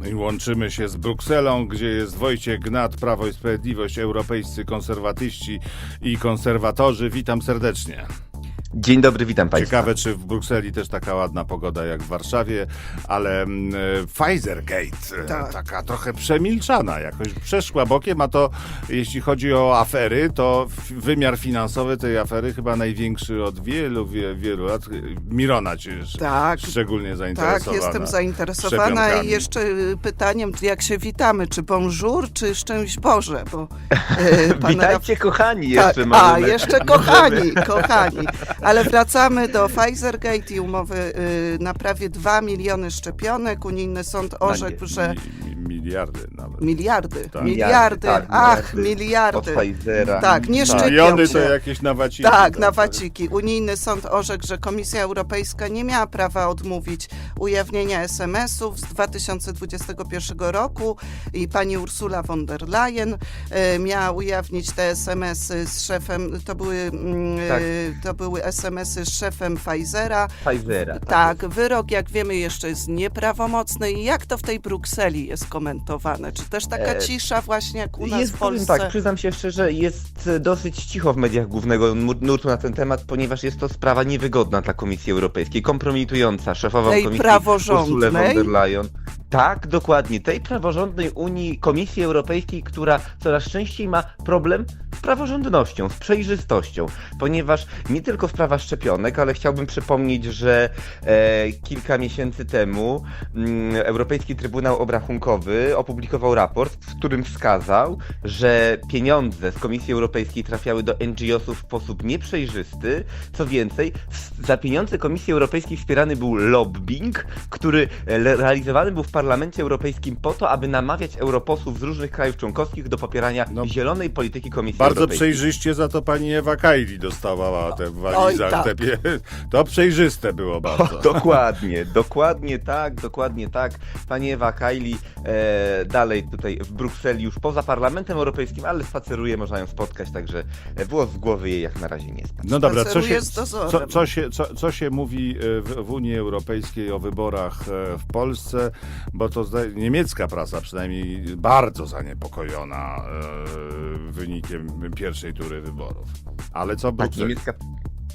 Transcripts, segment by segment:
No łączymy się z Brukselą, gdzie jest Wojciech Gnat, Prawo i Sprawiedliwość, europejscy konserwatyści i konserwatorzy. Witam serdecznie. Dzień dobry, witam Państwa. Ciekawe, czy w Brukseli też taka ładna pogoda jak w Warszawie, ale mm, e, Pfizergate, e, Tak. taka trochę przemilczana, jakoś przeszła bokiem, a to jeśli chodzi o afery, to wymiar finansowy tej afery chyba największy od wielu, wie, wielu lat. Mirona cię Tak. szczególnie Tak, zainteresowana. jestem zainteresowana i jeszcze y, pytaniem, jak się witamy, czy bonjour, czy szczęść Boże, bo y, pan Witajcie kochani Tak, jeszcze a, możemy- jeszcze kochani, kochani. Ale wracamy do Pfizergate i umowy y, na prawie 2 miliony szczepionek. Unijny sąd orzekł, że miliardy nawet. miliardy, Tak. miliardy, tak, ach, miliardy. miliardy. Od Pfizera. Tak, nie Tak. Miliony to jakieś nawaciki. Tak, na waciki. Unijny sąd orzekł, że Komisja Europejska nie miała prawa odmówić ujawnienia SMS-ów z 2021 roku i pani Ursula von der Leyen e, miała ujawnić te SMS-y z szefem, to były, mm, Tak. to były SMS-y z szefem Pfizera. Pfizera. Tak, wyrok, jak wiemy, jeszcze jest nieprawomocny. I jak to w tej Brukseli jest Czy też taka E, cisza właśnie jak u nas Jest, w powiem Polsce? tak, przyznam się szczerze, jest dosyć cicho w mediach głównego nur- nurtu na ten temat, ponieważ jest to sprawa niewygodna dla Komisji Europejskiej, kompromitująca szefową Tej Komisji praworządnej? Ursulę von der Leyen. Tak, dokładnie. Tej praworządnej Unii Komisji Europejskiej, która coraz częściej ma problem z praworządnością, z przejrzystością, ponieważ nie tylko sprawa szczepionek, ale chciałbym przypomnieć, że e, kilka miesięcy temu mm, Europejski Trybunał Obrachunkowy opublikował raport, w którym wskazał, że pieniądze z Komisji Europejskiej trafiały do NGO-sów w sposób nieprzejrzysty. Co więcej, za pieniądze Komisji Europejskiej wspierany był lobbying, który realizowany był w Parlamencie Europejskim po to, aby namawiać europosłów z różnych krajów członkowskich do popierania No, zielonej polityki Komisji Bardzo przejrzyście za to pani Ewa Kaili dostawała te w Oj, walizach. tak. te pie... To przejrzyste było O, bardzo. dokładnie, dokładnie tak, dokładnie tak. Pani Ewa Kaili e, dalej tutaj w Brukseli, już poza Parlamentem Europejskim, ale spaceruje, można ją spotkać, także włos z głowy jej jak na razie nie spadł. No dobra, co się, Spaceruje z dozorem. co, co, się, co, co się mówi e, w, w Unii Europejskiej o wyborach e, w Polsce? Bo to zdaje, niemiecka prasa przynajmniej bardzo zaniepokojona e, wynikiem pierwszej tury wyborów. Ale co w Tak, niemiecka,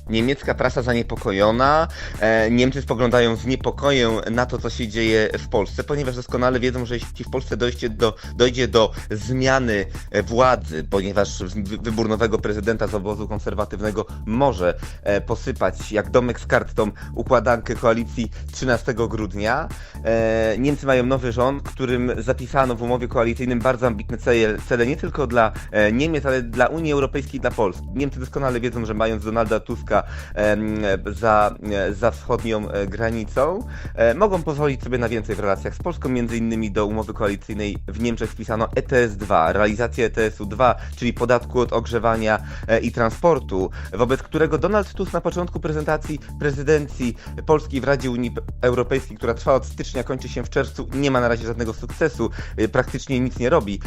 niemiecka prasa zaniepokojona. E, Niemcy spoglądają z niepokojem na to, co się dzieje w Polsce, ponieważ doskonale wiedzą, że jeśli w Polsce dojdzie do, dojdzie do zmiany władzy, ponieważ wy- wybór nowego prezydenta z obozu konserwatywnego może e, posypać jak domek z kart tą układankę koalicji 13 grudnia. E, Niemcy mają nowy rząd, którym zapisano w umowie koalicyjnym bardzo ambitne cele, cele nie tylko dla Niemiec, ale dla Unii Europejskiej, dla Polski. Niemcy doskonale wiedzą, że mając Donalda Tuska em, za, za wschodnią e, granicą, e, mogą pozwolić sobie na więcej w relacjach z Polską. Między innymi do umowy koalicyjnej w Niemczech wpisano ETS 2, realizację ETS-u 2, czyli podatku od ogrzewania e, i transportu, wobec którego Donald Tusk na początku prezentacji prezydencji Polski w Radzie Unii Europejskiej, która trwa od stycznia, kończy się w czerwcu, nie ma na razie żadnego sukcesu, praktycznie nic nie robi,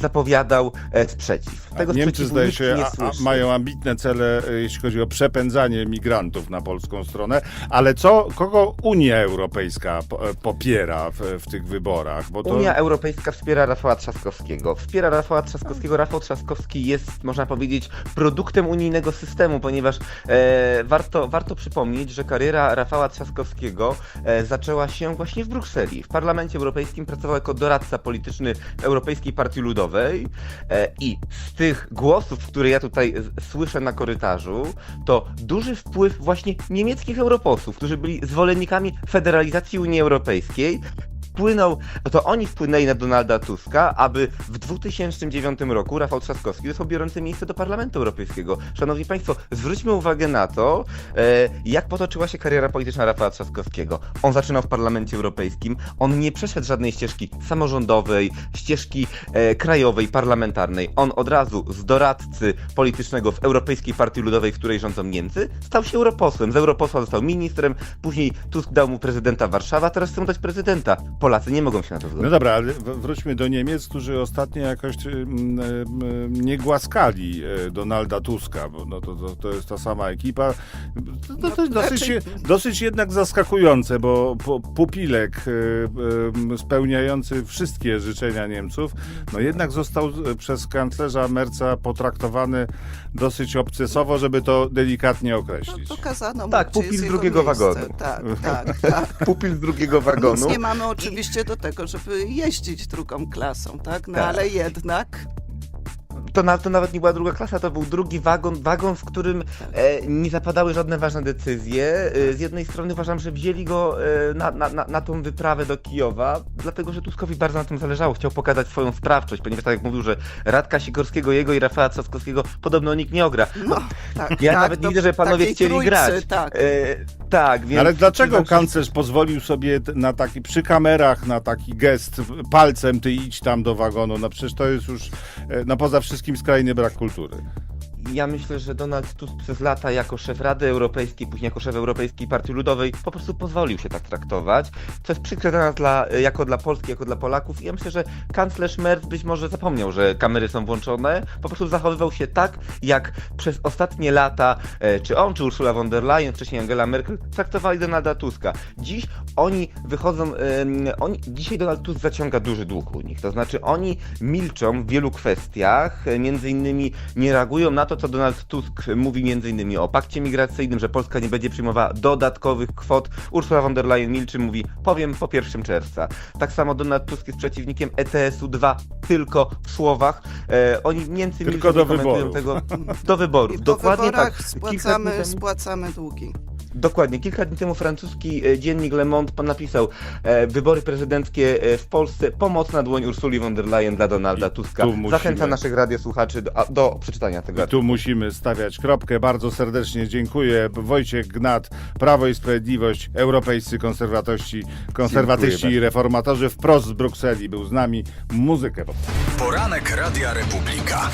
zapowiadał sprzeciw. A Tego Niemcy zdaje się nie a, a, mają ambitne cele, jeśli chodzi o przepędzanie migrantów na polską stronę, ale co, kogo Unia Europejska e, popiera w, w tych wyborach? Bo to... Unia Europejska wspiera Rafała Trzaskowskiego. Wspiera Rafała Trzaskowskiego. Rafał Trzaskowski jest, można powiedzieć, produktem unijnego systemu, ponieważ e, warto, warto przypomnieć, że kariera Rafała Trzaskowskiego e, zaczęła się właśnie w Brukseli. W Parlamencie Europejskim pracował jako doradca polityczny Europejskiej Partii Ludowej e, i z tych głosów, które ja tutaj słyszę na korytarzu, to duży wpływ właśnie niemieckich europosłów, którzy byli zwolennikami federalizacji Unii Europejskiej, wpłynął, to oni wpłynęli na Donalda Tuska, aby w 2009 roku Rafał Trzaskowski został biorący miejsce do Parlamentu Europejskiego. Szanowni Państwo, zwróćmy uwagę na to, e, jak potoczyła się kariera polityczna Rafała Trzaskowskiego. On zaczynał w Parlamencie Europejskim, on nie przeszedł żadnej ścieżki samorządowej, ścieżki e, krajowej, parlamentarnej. On od razu z doradcy politycznego w Europejskiej Partii Ludowej, w której rządzą Niemcy, stał się europosłem. Z europosła został ministrem, później Tusk dał mu prezydenta Warszawa, teraz chce mu dać prezydenta. Polacy nie mogą się na to No zgodzić. dobra, ale wróćmy do Niemiec, którzy ostatnio jakoś mm, mm, nie głaskali e, Donalda Tuska, bo no to, to, to jest ta sama ekipa. To, to, to No, dosyć, raczej- dosyć jednak zaskakujące, bo pupilek e, e, spełniający wszystkie życzenia Niemców, no jednak został e, przez kanclerza Merca potraktowany dosyć obcesowo, żeby to delikatnie No, określić. pokazano mu, Tak, pupil drugiego miejsce. wagonu. Tak, tak, tak. Pupil z drugiego wagonu. Nic nie mamy oczywiście do tego, żeby jeździć drugą klasą, tak? No Tak. ale jednak To, na, to nawet nie była druga klasa, to był drugi wagon, wagon, w którym e, nie zapadały żadne ważne decyzje. E, z jednej strony uważam, że wzięli go e, na, na, na, na tą wyprawę do Kijowa, dlatego że Tuskowi bardzo na tym zależało. Chciał pokazać swoją sprawczość, ponieważ tak jak mówił, że Radka Sikorskiego, jego i Rafała Trzaskowskiego podobno nikt nie ogra. no, tak. Ja tak, nawet to nie widzę, że panowie chcieli trójcy, grać. Tak. E, tak, więc... Ale dlaczego kanclerz pozwolił sobie na taki, przy kamerach na taki gest palcem, ty idź tam do wagonu? No przecież to jest już, e, no poza wszystkim skrajny brak kultury. Ja myślę, że Donald Tusk przez lata jako szef Rady Europejskiej, później jako szef Europejskiej Partii Ludowej po prostu pozwolił się tak traktować, co jest przykre dla nas dla, jako dla Polski, jako dla Polaków. I ja myślę, że kanclerz Merz być może zapomniał, że kamery są włączone, po prostu zachowywał się tak, jak przez ostatnie lata e, czy on, czy Ursula von der Leyen, wcześniej Angela Merkel traktowali Donalda Tuska. Dziś oni wychodzą, oni, dzisiaj Donald Tusk zaciąga duży dług u nich, to znaczy oni milczą w wielu kwestiach, e, między innymi nie reagują na to, co Donald Tusk mówi między innymi o pakcie migracyjnym, że Polska nie będzie przyjmowała dodatkowych kwot. Ursula von der Leyen milczy, mówi powiem po 1 czerwca. Tak samo Donald Tusk jest przeciwnikiem ETS-u 2 tylko w słowach. E, oni Niemcy Tylko milczą, do nie komentują wyborów. tego do wyborów. I po Dokładnie wyborach tak. Kilka spłacamy, temu- spłacamy długi. Dokładnie. Kilka dni temu francuski e, dziennik Le Monde pan napisał e, wybory prezydenckie e, w Polsce pomocna dłoń Ursuli von der Leyen dla Donalda I Tuska. tu musimy- Zachęcam naszych radiosłuchaczy do, a, do przeczytania tego. I tu musimy stawiać kropkę. Bardzo serdecznie dziękuję. Wojciech Gnat, Prawo i Sprawiedliwość, Europejscy Konserwatości, Konserwatyści Dziękuję i Reformatorzy wprost z Brukseli był z nami. Muzykę. Poranek Radia Republika.